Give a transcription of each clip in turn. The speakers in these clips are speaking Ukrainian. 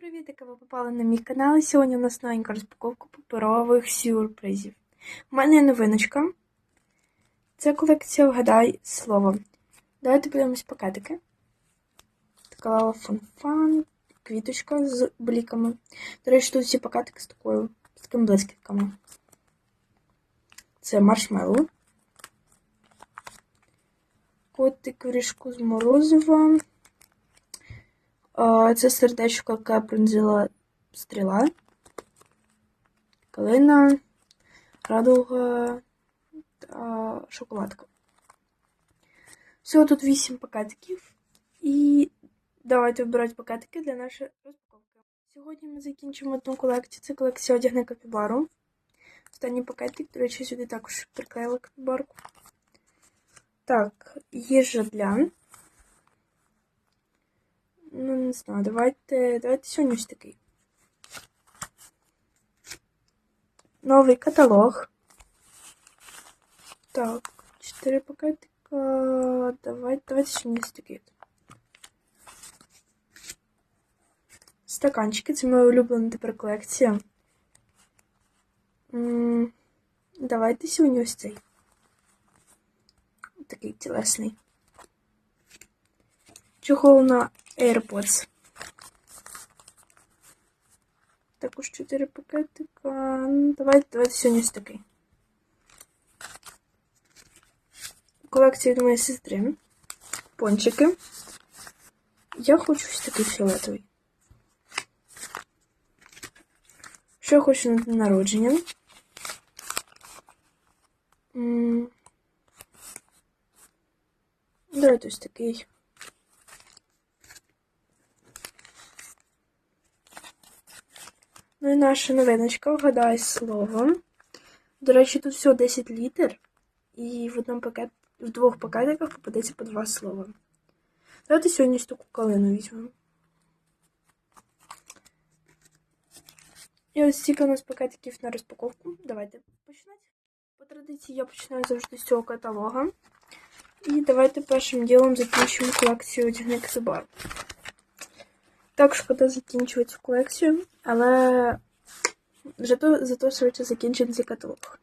привітики! Ви попали на мій канал. І сьогодні у нас новенька розпаковка паперових сюрпризів. У мене є новиночка. Це колекція Вгадай слово. Давайте подивимось пакетики. Така фанфан, квіточка з бліками. До речі, тут всі пакетики з такою, з такими блискітками. Це маршмеллоу. Котик в ріжку з морозива. Це сердечко, яке пронзила стріла. Калина, радуга та шоколадка. Всього тут 8 пакетиків. І давайте вибирати пакетики для нашої розпаковки. Сьогодні ми закінчимо одну колекцію. Це колекція одягне капібару. Останній пакетик, до речі, сюди також приклеїла капібарку. Так, їжа для. Ну, не знаю, давайте. Давайте сьогодні ось такий. Новий каталог. Так, 4 пакетика. Давайте, давайте сьогодні ось такий. Стаканчики, це моя улюблена тепер колекція. М, Давайте сьогодні ось цей. Такий тілесний. Чохол на AirPods. Також 4 пакетика. Ну, Давайте, давайте сьогодні ось такий. Колекція від моєї сестри. Пончики. Я хочу ось такий фіолетовий. Що я хочу на день народження? М, Давайте ось такий. Ну і наша новиночка, вгадай слово. До речі, тут всього 10 літр, і в одному пакет, в двох пакетиках попадеться по два слова. Давайте сьогодні таку калину візьмемо. І ось стільки у нас пакетиків на розпаковку. Давайте починати. По традиції я починаю завжди з цього каталога. І давайте першим ділом закінчимо колекцію одягни Ксибар. Так, шкода закінчувати колекцію, але зато, зато швидше закінчиться каталог.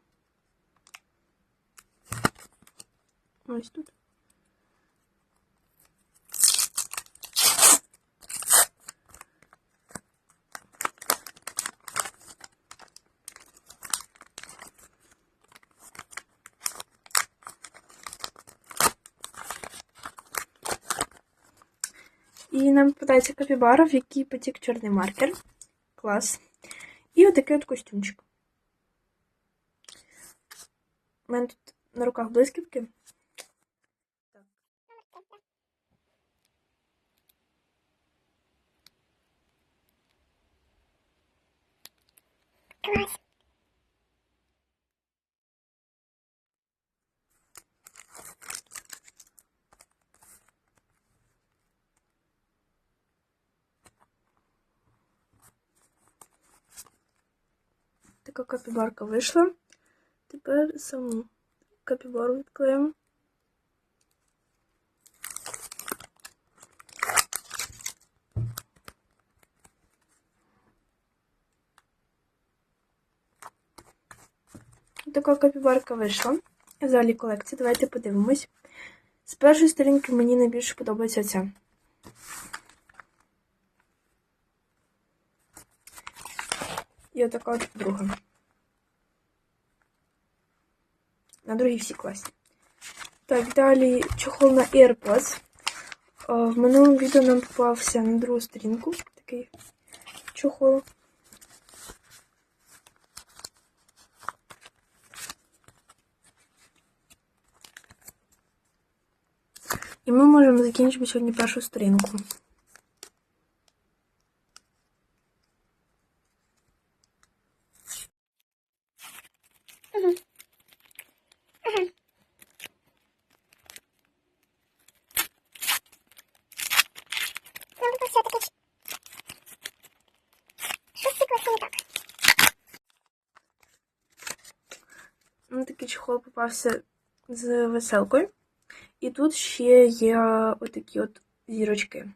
Ось тут. І нам попадається капібара, в якій потік чорний маркер. Клас. І отакий от костюмчик. У мене тут на руках блискітки. Клас. Капібарка вийшла. Тепер саму капібару відклеїмо. Така капібарка вийшла. Взагалі колекція. Давайте подивимось. З першої сторінки мені найбільше подобається ця. І отака от друга. На другій всі класні. Так, далі чохол на AirPods. В минулому відео нам попався на другу сторінку такий чохол. І ми можемо закінчити сьогодні першу сторінку. Ну, тут все-таки... Щось з циклом не так. Ну, такий чохол попався з веселкою. І тут ще є отакі от зірочки.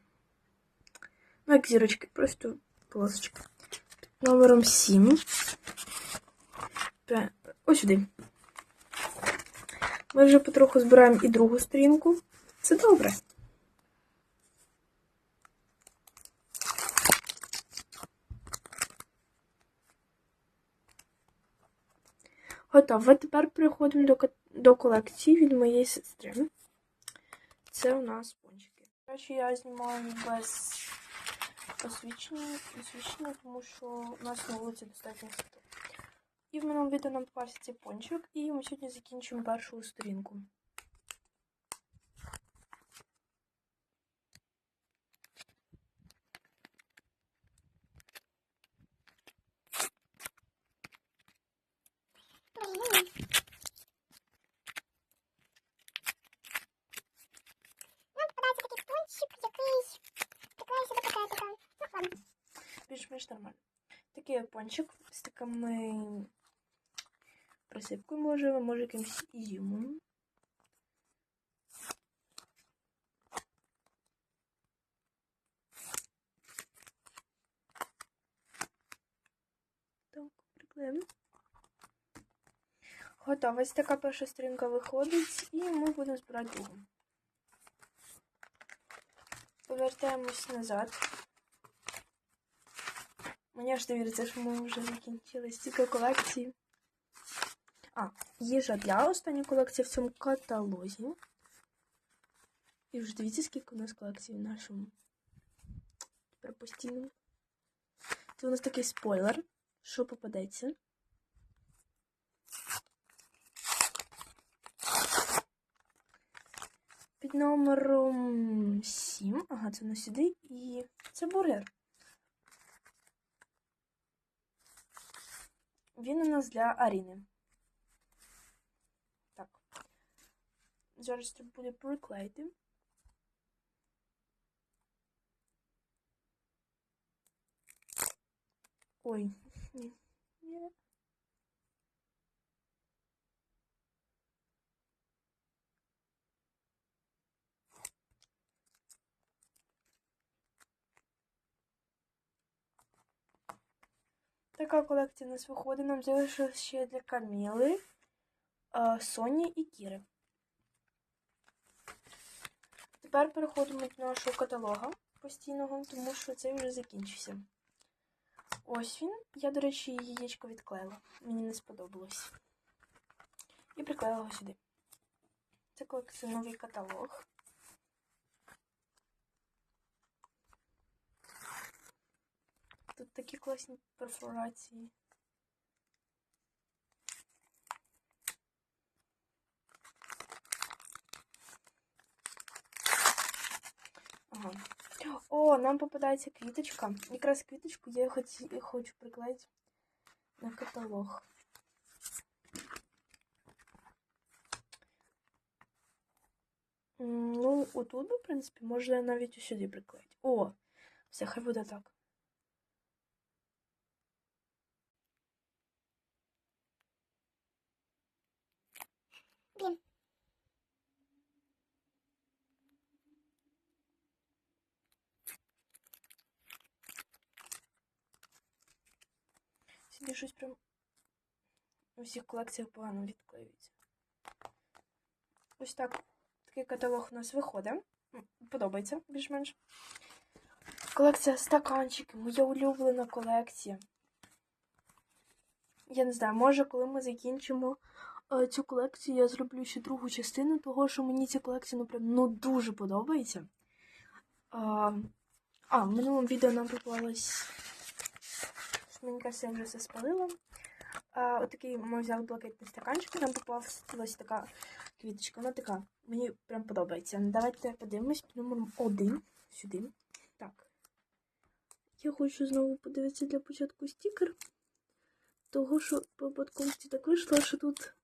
Ну, як зірочки, просто полосочки. Під номером 7. Пе- Ось сюди. Ми вже потроху збираємо і другу сторінку. Це добре. Готово. Тепер переходимо до, до колекції від моєї сестри. Це у нас пончики. Краще, я знімаю без освічення, освічення, тому що у нас на вулиці достатньо світло. І в минулому відео нам попався цей пончик, і ми сьогодні закінчимо першу сторінку. Нам попадається такий пончик, який приклеївся до пакетика. Ну, ладно. Нормально. Такий пончик з такими присипкою, може, може якимось ізюмом. Так, приклеїмо. Готово. Ось така перша сторінка виходить, і ми будемо збирати другу. Повертаємось назад. Мені аж не віриться, що ми вже закінчили стільки колекцій. А, їжа для останньої колекції в цьому каталозі. І вже дивіться, скільки у нас колекцій в нашому тепер постійному. Це у нас такий спойлер, що попадеться. Під номером 7. Ага, це у нас сюди. І це бургер. Він у нас для Аріни. Так. Зараз треба буде приклеїти. Ой. Ні. Така колекція нас виходить. Нам залишилось ще для Каміли, Соні і Кіри. Тепер переходимо до нашого каталога постійного, тому що цей вже закінчився. Ось він. Я, до речі, яєчко відклеїла. Мені не сподобалось. І приклеїла його сюди. Це колекція новий каталог. Тут такі класні перфорації. Ага. О, нам попадається квіточка. Якраз квіточку я хоті, хочу приклеїти на каталог. М, Ну, отут би, в принципі, можна навіть усюди приклеїти. О, все, хай буде так. Сюди щось прям у всіх колекціях погано відклеюється. Ось так. Такий каталог у нас виходить. Подобається більш-менш. Колекція стаканчиків, моя улюблена колекція. Я не знаю, може, коли ми закінчимо цю колекцію, я зроблю ще другу частину, того що мені ця колекція ну, прям, ну, дуже подобається. А, а, в минулому відео нам попалась. Мені кажется, я вже все спалила. А, отакий ми взяли блакитний стаканчик, нам попалась така квіточка. Вона така, мені прям подобається. Давайте подивимось під номером один сюди. Так. Я хочу знову подивитися для початку стікер. Того, що по випадковості так вийшло, що тут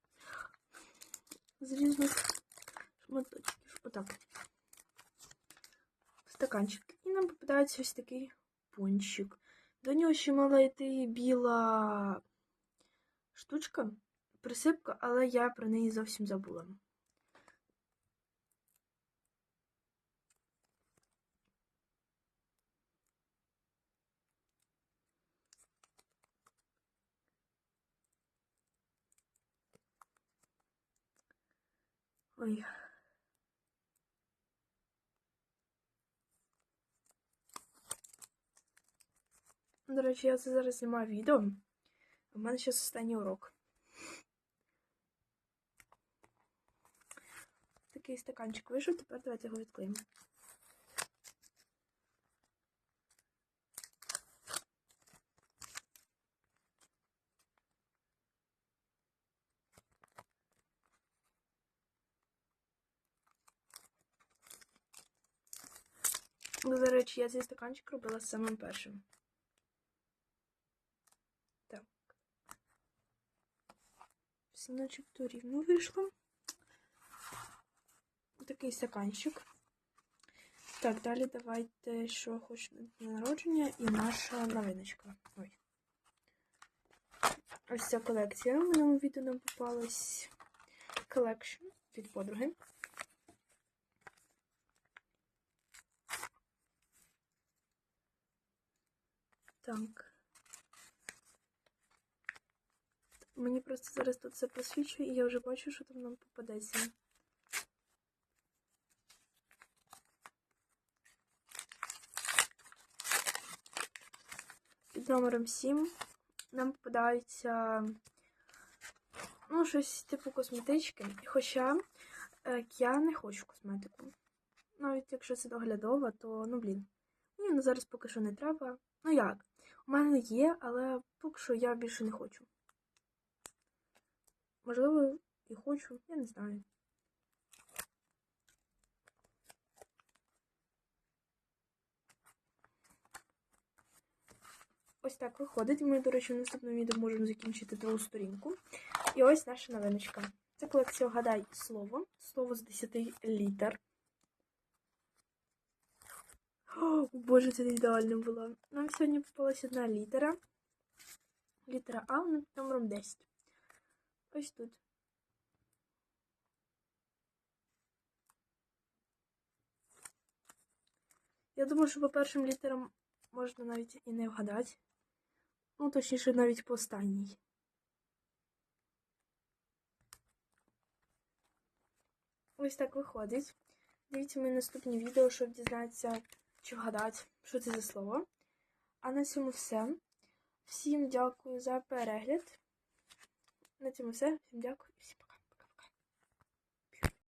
з різних шматочків. Отак. Стаканчик. І нам попадається ось такий пончик. До нього ще мала йти біла штучка, присипка, але я про неї зовсім забула. Ой. До речі, я це зараз знімаю відео. У мене зараз останній урок. Такий стаканчик вийшов, тепер давайте його відклеїмо. Ну, До речі, я цей стаканчик робила самим першим. Так. Все начебто рівно вийшло. Такий стаканчик. Так, далі давайте, що хочу на народження і наша новиночка. Ой. Ось ця колекція. В минулому відео нам попалась колекшн від подруги. Так. Мені просто зараз тут все просвічує, і я вже бачу, що там нам попадеться. Під номером 7 нам попадається ну, щось типу косметички. Хоча е, я не хочу косметику. Навіть якщо це доглядова, то ну блін. Мені ну, зараз поки що не треба. Ну як? У мене є, але поки що я більше не хочу. Можливо, і хочу, я не знаю. Ось так виходить. Ми, до речі, в наступному відео можемо закінчити другу сторінку. І ось наша новиночка. Це колекція «Вгадай слово. Слово з 10 літер. О, Боже, це не ідеально було. Нам сьогодні попалась одна літера. Літера А над номером 10. Ось тут. Я думаю, що по першим літерам можна навіть і не вгадати. Ну, точніше, навіть по останній. Ось так виходить. Дивіться мої наступні відео, щоб дізнатися, чи вгадати, що це за слово. А на цьому все. Всім дякую за перегляд. На цьому все. Всім дякую всім пока.